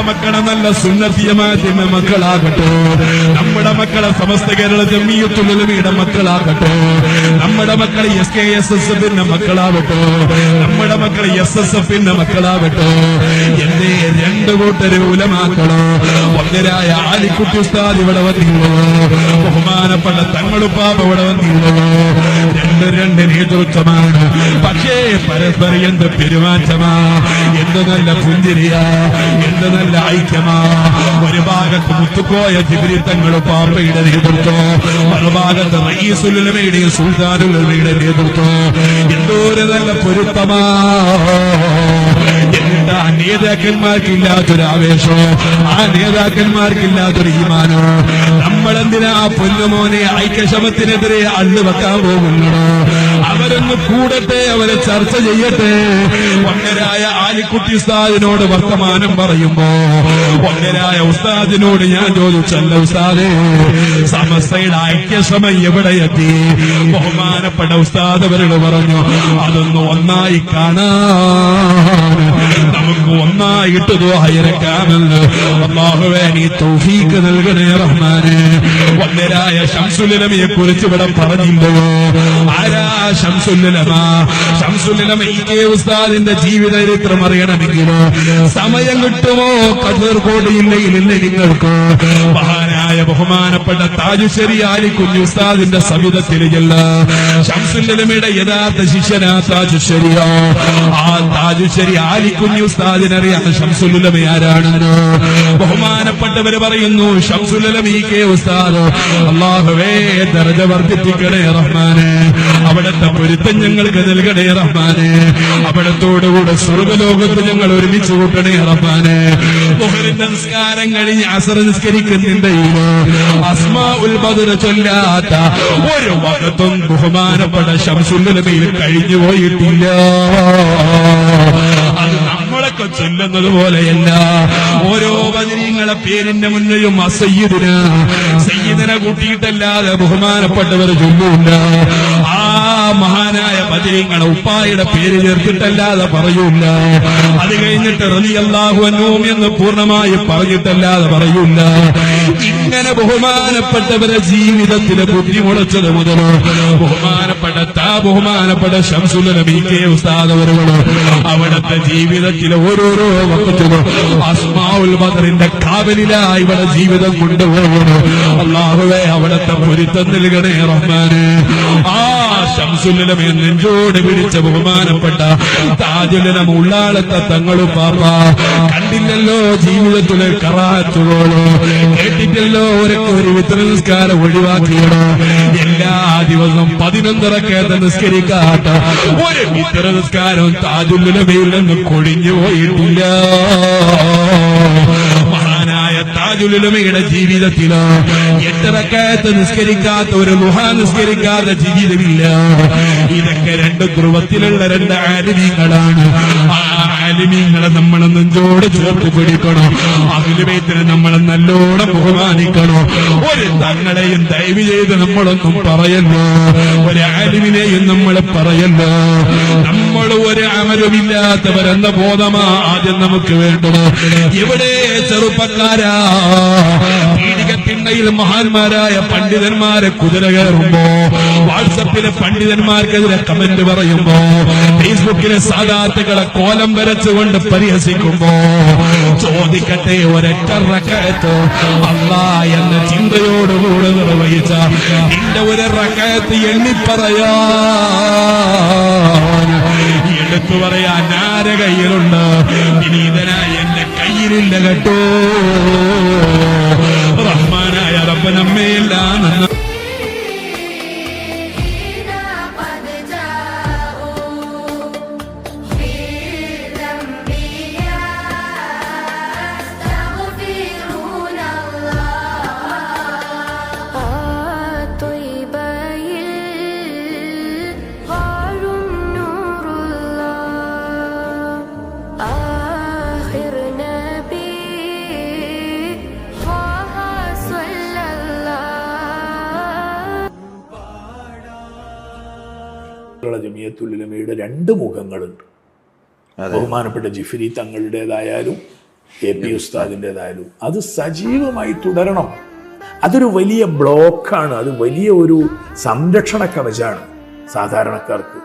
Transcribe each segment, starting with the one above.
നമ്മുടെ മക്കളെ നല്ല സുന്നത്തിയമാറ്റിന്റെ മക്കളാകട്ടെ. നമ്മുടെ മക്കളെ സമസ്ത കേരള ജമ്മിയത്തുലമിയുടെ മക്കളാകട്ടെ. നമ്മുടെ മക്കളെ എസ് കെ എസ് എസ് എഫിന്റെ മക്കളാവട്ടെ. നമ്മുടെ മക്കളെ എസ് എസ് എഫിന്റെ മക്കളാവട്ടെ. എന്റെ രണ്ട് കൂട്ടര് ഉലമാക്കളോ ഒന്നരായ ആലിക്കുട്ടി ഉസ്താദ് ഇവിടെ വന്നില്ലോ ബഹുമാനപ്പെട്ട തങ്ങളുപ്പാപ്പ ഇവിടെ വന്നില്ലോ രണ്ട് രണ്ട് നേതൃത്വമാണ്. പക്ഷേ പരസ്പരം എന്ത് പെരുമാറ്റമാ? എന്ത് നല്ല പുഞ്ചിരിയാ? എന്ത് നല്ല ഐക്യമാ. ഒരു ഭാഗത്ത് മുത്തുക്കോയ ജിബിരിത്തങ്ങളും പാപ്പയുടെ നേതൃത്വം. മറുഭാഗത്ത് റയീസുലമയുടെയും സുൽത്താനുലമയുടെ നേതൃത്വം. എന്തോരം നല്ല പൊരുത്തമാ. എന്താ നേതാക്കന്മാർക്കില്ലാത്തൊരു ആവേശമോ ആ നേതാക്കന്മാർക്കില്ലാത്തൊരു ഈമാനോ? നമ്മളെന്തിനാ പൊന്നുമോനെ ഐക്യശമത്തിനെതിരെ അള്ളു വെക്കാൻ പോകുന്നു അവരൊന്ന് കൂടട്ടെ അവരെ ചർച്ച ചെയ്യട്ടെ. ഒന്നരായ ആലിക്കുട്ടി ഉസ്താദിനോട് വർത്തമാനം പറയുമ്പോ ഒന്നരായ ഉസ്താദിനോട് ഞാൻ ചോദിച്ചല്ല ഉസ്താദേ സമസ്തയുടെ ഐക്യശ്രമം എവിടെ എത്തി ബഹുമാനപ്പെട്ട ഉസ്താദ് അവരോട് പറഞ്ഞു അതൊന്ന് ഒന്നായി കാണാൻ. നമുക്ക് ഒന്നായിട്ട് ദുആയിരക്കാമെന്ന് അള്ളാഹുവേ നീ തൗഫീക്ക് നൽകണേ റഹ്മാനെ. വന്നരായ ശംസുലമയെ കുറിച്ച് ഇവിടെ പറഞ്ഞില്ലയോ ആരാ ശംസുലമ ശംസുലമ ഈ കെ ഉസ്താദിന്റെ ജീവിത ചരിത്രം അറിയണമെങ്കിലോ? സമയം കിട്ടുമോ? കതിർകോടിയില്ലയിലില്ല നിങ്ങൾക്ക്. മഹാനായ ബഹുമാനപ്പെട്ട താജുശ്ശേരി ആലി കുഞ്ഞു ഉസ്താദിന്റെ ചെല്ല ശംസുലമയുടെ യഥാർത്ഥ ശിഷ്യനാ താജുശ്ശേരിയോ ആ താജുശ്ശേരി ആലി കുഞ്ഞു ഉസ്താദിനറിയാം ശംസുലുലമ ആരാണെന്നോ ബഹുമാനപ്പെട്ടവര് പറയുന്നു ഷംസുല്ലമി കെ ഉസ്താദ് അള്ളാഹുവേ ദർജ വർദ്ധിപ്പിക്കണേ റഹ്മാനെ. അവിടുത്തെ പൊരുത്തം ഞങ്ങൾക്ക് നൽകണേ റഹ്മാനെ അവിടത്തോടുകൂടെ സ്വർഗലോകത്ത് ഞങ്ങൾ ഒരുമിച്ച് കൂട്ടണേ റഹ്മാനെ നമസ്കാരം കഴിഞ്ഞ് അസർ ചൊല്ലാത്ത ഒരു മകത്തും ബഹുമാനപ്പെട്ട ശംസുന്ദരതയിൽ കഴിഞ്ഞു പോയിട്ടില്ല. ചൊല്ലുന്നത് പോലെയല്ല. ഓരോ വചനങ്ങളെ പേരിന്റെ മുന്നിലും അസയ്യദിന. സയ്യദിനെ കൂട്ടിയിട്ടല്ലാതെ ബഹുമാനപ്പെട്ടവർ ചൊല്ലൂല്ല ആ മഹാനായ ബദരീങ്ങളെ ഉപ്പായുടെ പേര് ചേർത്തിട്ടല്ലാതെ പറയൂല അത് കഴിഞ്ഞിട്ട് റലിയല്ലാഹു അന്നൂം എന്ന് പൂർണമായി പറഞ്ഞിട്ടല്ലാതെ പറയൂല ഇങ്ങനെ ബഹുമാനപ്പെട്ടവരെ ജീവിതത്തിലെ ബുദ്ധിമുടച്ചത് മുതൽ ബഹുമാനപ്പെട്ട താ ബഹുമാനപ്പെട്ട ശംസുലബി കെ ഉസ്താദവരുകൾ അവിടുത്തെ ജീവിതത്തിലെ ഓരോരോ വക്കത്തിലും അസ്മാഉൽ ബദറിന്റെ കാവലിലായി ഇവിടെ ജീവിതം കൊണ്ടുപോകുന്നു. അള്ളാഹുവേ അവിടുത്തെ പൊരുത്തം നൽകണേ റഹ്മാന്. ആ ശംസുലമെ നെഞ്ചോട് പിടിച്ച ബഹുമാനപ്പെട്ട താജുലനം ഉള്ളാളത്തെ തങ്ങളും പാപ്പ കണ്ടില്ലല്ലോ ജീവിതത്തിലെ കറാറ്റുകളോ കേട്ടിട്ടല്ലോ ഒരൊക്കെ ഒരു വിത്തനസ്കാരം ഒഴിവാക്കിയടോ എല്ലാ ദിവസവും പതിനൊന്നരക്കേത്ത നിസ്കരിക്കാട്ട ഒരു വിത്തനസ്കാരം താജുലമയിൽ നിന്ന് കൊഴിഞ്ഞു പോയിട്ടില്ല. മഹാനായ താജുലുലമയുടെ ജീവിതത്തിൽ. എട്ടരക്കയത്ത് നിസ്കരിക്കാത്ത ഒരു ലുഹ നിസ്കരിക്കാത്ത ജീവിതമില്ല. ഇതൊക്കെ രണ്ട് ധ്രുവത്തിലുള്ള രണ്ട് ആലിമീങ്ങളാണ് ആ ആലിമീങ്ങളെ നമ്മൾ നെഞ്ചോട് ചേർത്ത് പിടിക്കണം? അഖിലുബൈത്തിനെ നമ്മൾ നല്ലോണം ബഹുമാനിക്കണം? ഒരു തങ്ങളെയും ദയവ് ചെയ്ത് നമ്മളൊന്നും പറയല്ലോ. ഒരു ആലിമിനെയും നമ്മൾ പറയല്ലോ. നമ്മൾ ഒരു അമലുമില്ലാത്തവരെന്ന ബോധമാ ആദ്യം നമുക്ക് വേണ്ടത്. ഇവിടെ ചെറുപ്പക്കാരാ. പീഡികത്തിണ്ണയിൽ മഹാന്മാരായ പണ്ഡിതന്മാരെ കുതിര കയറുമ്പോ വാട്സപ്പിലെ പണ്ഡിതന്മാർക്കെതിരെ കമന്റ് പറയുമ്പോ ഫേസ്ബുക്കിലെ സാധാർത്ഥകളെ കോലം വരച്ചുകൊണ്ട് പരിഹസിക്കുമ്പോ ചോദിക്കട്ടെ ഒരൊറ്റ റക്കയത്ത്? അല്ലാ എന്ന ചിന്തയോടുകൂടെ നിർവഹിച്ച നിന്റെ ഒരു റക്കയത്ത് എണ്ണിപ്പറയാ എടുത്തു പറയാൻ ആരെ കയ്യിലുണ്ട്? വിനീതനായ എന്റെ കയ്യിലില്ല കേട്ടോ. റബ്ബ നന്ന ജമിയത്തുലമയുടെ രണ്ട് മുഖങ്ങളുണ്ട്. ബഹുമാനപ്പെട്ട ജിഫിരി തങ്ങളുടേതായാലും എ പി ഉസ്താദിന്റെതായാലും അത് സജീവമായി തുടരണം. അതൊരു വലിയ ബ്ലോക്കാണ്. അത് വലിയ ഒരു സംരക്ഷണ കവചാണ് സാധാരണക്കാർക്ക്.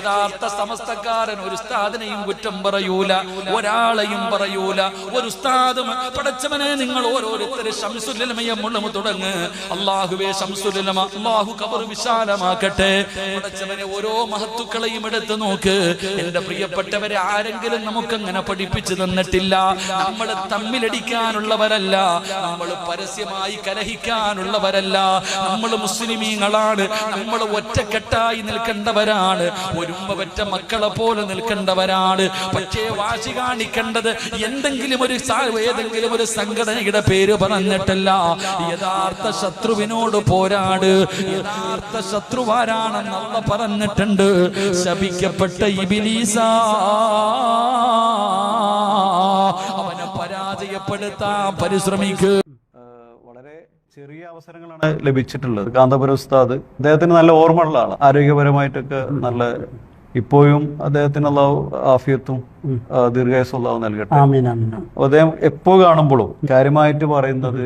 യഥാർത്ഥ സമസ്തക്കാരൻ ഒരു ഉസ്താദിനെയും കുറ്റം പറയൂല ഒരാളെയും പറയൂല. ഒരു ഉസ്താദും പടച്ചവനെ നിങ്ങൾ ഓരോരുത്തരും ശംസുലമയെ മുള്ളമ തുടങ്ങ്. അള്ളാഹുവേ ശംസുലമ അള്ളാഹു കബർ വിശാലമാക്കട്ടെ. പടച്ചവനെ ഓരോ മഹത്തുക്കളെയും എടുത്തു നോക്ക്. എന്റെ പ്രിയപ്പെട്ടവരെ ആരെങ്കിലും നമുക്കങ്ങനെ പഠിപ്പിച്ചു തന്നിട്ടില്ല. നമ്മൾ തമ്മിലടിക്കാനുള്ളവരല്ല. നമ്മൾ പരസ്യമായി കലഹിക്കാനുള്ളവരല്ല. നമ്മൾ മുസ്ലിമീങ്ങളാണ്. നമ്മൾ ഒറ്റക്കെട്ടായി നിൽക്കേണ്ടവരാണ്. ഒരുമ്പ പറ്റ മക്കളെ പോലെ നിൽക്കേണ്ടവരാണ്. പക്ഷേ വാശി കാണിക്കേണ്ടത് എന്തെങ്കിലും ഒരു ഏതെങ്കിലും ഒരു സംഘടനയുടെ പേര് പറഞ്ഞിട്ടല്ല. യഥാർത്ഥ ശത്രുവിനോട് പോരാട്. യഥാർത്ഥ ശത്രുവാരാണെന്നല്ല പറഞ്ഞിട്ടുണ്ട്. ശപിക്കപ്പെട്ട ഇബിലീസ. അവനെ പരാജയപ്പെടുത്താൻ പരിശ്രമിക്കുക ചെറിയ അവസരങ്ങളാണ് ലഭിച്ചിട്ടുള്ളത്. കാന്തപുരം ഉസ്താദ് അദ്ദേഹത്തിന് നല്ല ഓർമ്മയുള്ള ആളാണ് ആരോഗ്യപരമായിട്ടൊക്കെ നല്ല ഇപ്പോഴും അദ്ദേഹത്തിന് അള്ളാഹു ആഫിയത്തും അള്ളാഹു നൽകട്ടെ. അദ്ദേഹം എപ്പോ കാണുമ്പോഴും കാര്യമായിട്ട് പറയുന്നത്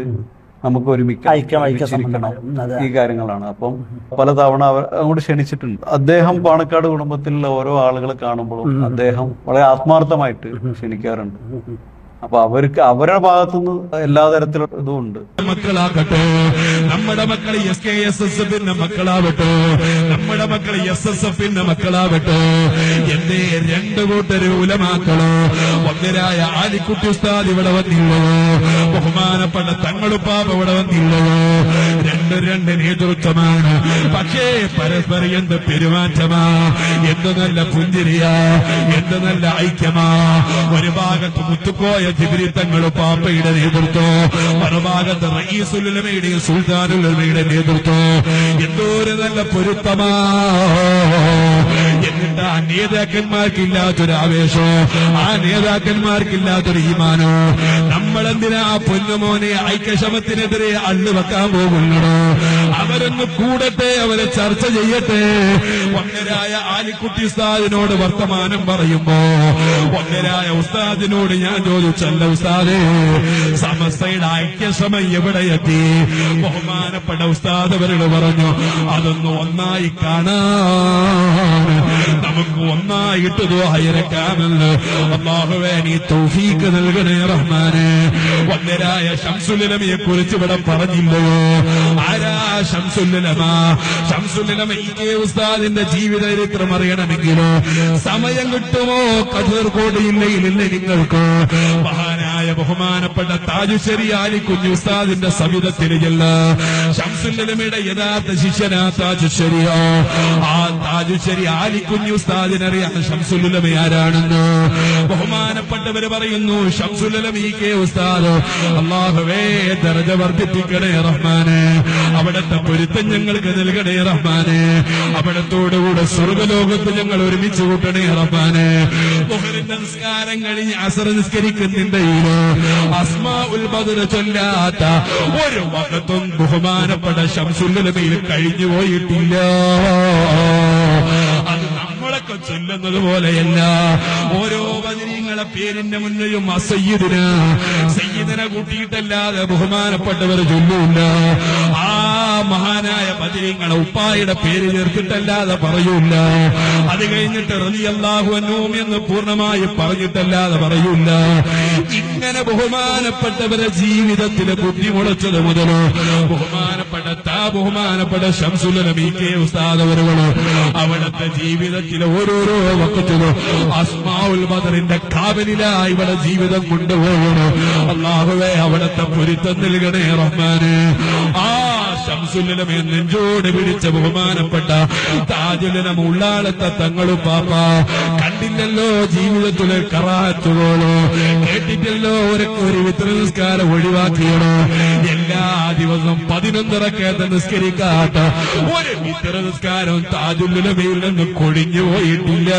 നമുക്ക് ഒരുമിക്കാം ഐക്യം, ഐക്യ ഒരുമിച്ചിരിക്കണം. സംബന്ധം. ഈ കാര്യങ്ങളാണ്. അപ്പം പല തവണ അവർ അങ്ങോട്ട് ക്ഷണിച്ചിട്ടുണ്ട്. അദ്ദേഹം പാണക്കാട് കുടുംബത്തിലുള്ള ഓരോ ആളുകളെ കാണുമ്പോഴും അദ്ദേഹം വളരെ ആത്മാർത്ഥമായിട്ട് ക്ഷണിക്കാറുണ്ട്. അപ്പൊ അവർക്ക് അവരുടെ ഭാഗത്തുനിന്ന് എല്ലാ തരത്തിലും ഇതും ഉണ്ട്. മക്കളാകട്ടെ. നമ്മുടെ മക്കൾ എസ് കെ എസ് എസ് എഫിന്റെ മക്കളാവട്ടെ. നമ്മുടെ മക്കൾ എസ് എസ് എഫിന്റെ മക്കളാവട്ടെ. എന്റെ രണ്ട് കൂട്ടര് ഉലമാക്കളോ ഒന്നരായ ആലിക്കുട്ടി ഉസ്താദ് ഇവിടെ വന്നില്ലയോ ബഹുമാനപ്പെട്ട തങ്ങളുപ്പാപ്പ ഇവിടെ വന്നില്ലയോ രണ്ട് രണ്ട് നേതൃത്വമാണ്. പക്ഷേ പരസ്പരം എന്ത് പെരുമാറ്റമാ? എന്ത് നല്ല പുഞ്ചിരിയാ? എന്ത് നല്ല ഐക്യമാ? ഒരു ഭാഗത്ത് മുത്തുക്കോയ ജിബിരി തങ്ങൾ പാപ്പയുടെ നേതൃത്വം. മറുഭാഗത്ത് റയീസുലുലമയുടെയും സുൽത്താനുലമയുടെ നേതൃത്വം. എന്തോ നല്ല പൊരുത്തമാ. ആ നേതാക്കന്മാർക്കില്ലാത്തൊരു ആവേശോ ആ നേതാക്കന്മാർക്കില്ലാത്തൊരു ഈമാനോ? നമ്മളെന്തിനാ പൊന്നുമോനെ ഐക്യശമത്തിനെതിരെ അള്ളു വെക്കാൻ പോകുന്നുണ്ടോ അവരൊന്ന് കൂടട്ടെ അവരെ ചർച്ച ചെയ്യട്ടെ. ഒന്നരായ ആലിക്കുട്ടി ഉസ്താദിനോട് വർത്തമാനം പറയുമ്പോ ഒന്നരായ ഉസ്താദിനോട് ഞാൻ ചോദിച്ചല്ല ഉസ്താദേ സമസ്തയുടെ ഐക്യശ്രമം എവിടെ എത്തി ബഹുമാനപ്പെട്ട ഉസ്താദ് അവരോട് പറഞ്ഞു അതൊന്ന് ഒന്നായി കാണാൻ. നമുക്ക് ഒന്നായിട്ട് ദ്വായിരക്കാമെന്ന് അള്ളാഹുവേ നീ തൗഫീക്ക് നൽകണേ റഹ്മാന്. വന്നരായ ശംസുലമയെ കുറിച്ച് ഇവിടെ പറഞ്ഞില്ലയോ? ആരാ ശംസുല്ലമ ശംസുല്ലമ ഇതേ ഉസ്താദിന്റെ ജീവിത ചരിത്രം അറിയണമെങ്കിലോ? സമയം കിട്ടുമോ? കഥീർകോടിയില്ലെങ്കിൽ നിങ്ങൾക്ക്? മഹാനായ ബഹുമാനപ്പെട്ട താജുശ്ശേരി ആലി കുഞ്ഞു ഉസ്താദിന്റെ സവിധത്തിൽ ചെല്ല ശംസുല്ലമയുടെ യഥാർത്ഥ ശിഷ്യനാ താജുശ്ശേരിയോ ആ താജുശ്ശേരി ആലി കുഞ്ഞു ഉസ്താദിനറിയാം ശംസുല്ലമ ആരാണെന്ന് ബഹുമാനപ്പെട്ടവര് പറയുന്നു ശംസുല്ലമ ഈ കെ ഉസ്താദ് അള്ളാഹുവേ ദർജ വർദ്ധിപ്പിക്കണേ റഹ്മാനെ. അവിടത്തെ പൊരുത്തം ഞങ്ങൾക്ക് നൽകണേ റഹ്മാനെ. അവിടത്തോടുകൂടെ സ്വർഗലോകത്ത് ഞങ്ങൾ ഒരുമിച്ച് കൂട്ടണേ റഹ്മാനെ. നമസ്കാരം കഴിഞ്ഞ് അസർ നിസ്കരിക്കുന്നുണ്ടെങ്കിലോ അസ്മാ ഉൽബദർ ചൊല്ലാത്ത ഒരു മകത്തും ബഹുമാനപ്പെട്ട ശംസുല്ലമയിൽ കഴിഞ്ഞു പോയിട്ടില്ല. അത് നമ്മളൊക്കെ ചൊല്ലുന്നത് പോലെയല്ല. ഓരോ വചനീങ്ങളെ പേരിന്റെ മുന്നിലും അസയ്യിദിന സയ്യിദിനെ കൂട്ടിയിട്ടല്ലാതെ ബഹുമാനപ്പെട്ടവർ ചൊല്ലൂല്ല ആ മഹാനായ ബദരീങ്ങളെ ഉപ്പായുടെ പേര് ചേർത്തിട്ടല്ലാതെ പറയൂല അത് കഴിഞ്ഞിട്ട് റളിയല്ലാഹു അൻഹും എന്ന് പൂർണമായി പറഞ്ഞിട്ടല്ലാതെ പറയൂല ഇങ്ങനെ ബഹുമാനപ്പെട്ടവരെ ജീവിതത്തിലെ ബുദ്ധി മുളച്ചത് മുതലോ ബഹുമാനപ്പെട്ട ബഹുമാനപ്പെട്ട ശംസുലമി കെ ഉസ്താദവരുകളോ അവിടുത്തെ ജീവിതത്തിലെ ഓരോരോ വക്കത്തിലും അസ്മാവുൽ ബദറിന്റെ കാവലിലായി ഇവിടെ ജീവിതം കൊണ്ടുപോകണം? അള്ളാഹുവേ അവിടുത്തെ പൊരുത്തം നൽകണേ റഹ്മാനെ. ആ ശംസുലമെ നെഞ്ചോട് പിടിച്ച ബഹുമാനപ്പെട്ട താജുലനം ഉള്ളാളത്തെ തങ്ങളും പാപ്പ കണ്ടില്ലല്ലോ ജീവിതത്തിലെ കറാത്തുകളോ കേട്ടിട്ടല്ലോ ഒരു ഒരു വിത്ര നിസ്കാരം ഒഴിവാക്കിയണോ. എല്ലാ ദിവസവും പതിനൊന്നിറക്കത്തെ നിസ്കരിക്കാത്ത ഒരു വിത്ര നിസ്കാരം താജുലുലമയിൽ നിന്ന് കൊഴിഞ്ഞു പോയിട്ടില്ല.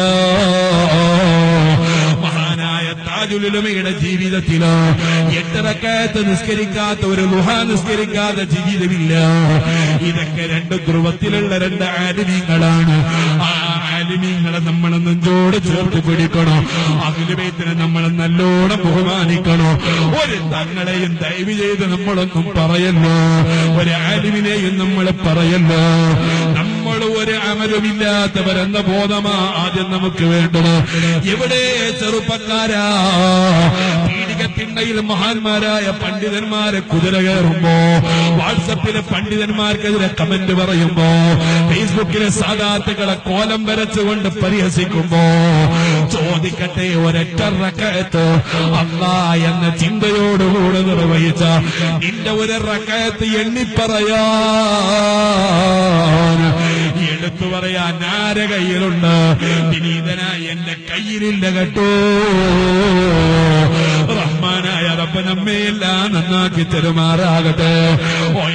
താജുലുലമയുടെ ജീവിതത്തിലോ. എട്ടറക്കത്ത് നിസ്കരിക്കാത്ത ഒരു ലുഹ നിസ്കരിക്കാത്ത ജീവിതമില്ല. ഇതൊക്കെ രണ്ട് ധ്രുവത്തിലുള്ള രണ്ട് ആലിമീങ്ങളാണ്. ആ ആലിമീങ്ങളെ നമ്മൾ നെഞ്ചോട് ചേർത്ത് പിടിക്കണോ. അഖിലുബൈത്തിനെ നമ്മൾ നല്ലോണം ബഹുമാനിക്കണോ. ഒരു തങ്ങളെയും ദയവ് ചെയ്ത് നമ്മളൊന്നും പറയല്ലോ. ഒരു ആലിമിനെയും നമ്മൾ പറയല്ലോ. ഒരു അമലുമില്ലാത്തവരെന്ന ബോധമാ ആദ്യം നമുക്ക് വേണ്ടത്. എവിടെ ചെറുപ്പക്കാരാ? പീഡികത്തിണ്ണയിൽ മഹാന്മാരായ പണ്ഡിതന്മാരെ കുതിര കയറുമ്പോ വാട്സപ്പിലെ പണ്ഡിതന്മാർക്കെതിരെ കമന്റ് പറയുമ്പോ ഫേസ്ബുക്കിലെ സാധാർത്ഥികളെ കോലം വരച്ചുകൊണ്ട് പരിഹസിക്കുമ്പോ ചോദിക്കട്ടെ ഒരൊറ്റ റക്കയത്ത്. അല്ലാ എന്ന ചിന്തയോടുകൂടെ നിർവഹിച്ച നിന്റെ ഒരു റക്കയത്ത് എണ്ണിപ്പറയാ എടുത്തു പറയാൻ ആരെ കയ്യിലുണ്ട്? വിനീതനായ എന്റെ കയ്യിലില്ല കേട്ടോ. റഹ്മാനായ റബ്ബനമ്മയെല്ലാം നന്നാക്കി തെരുമാറാകട്ടെ. ഓ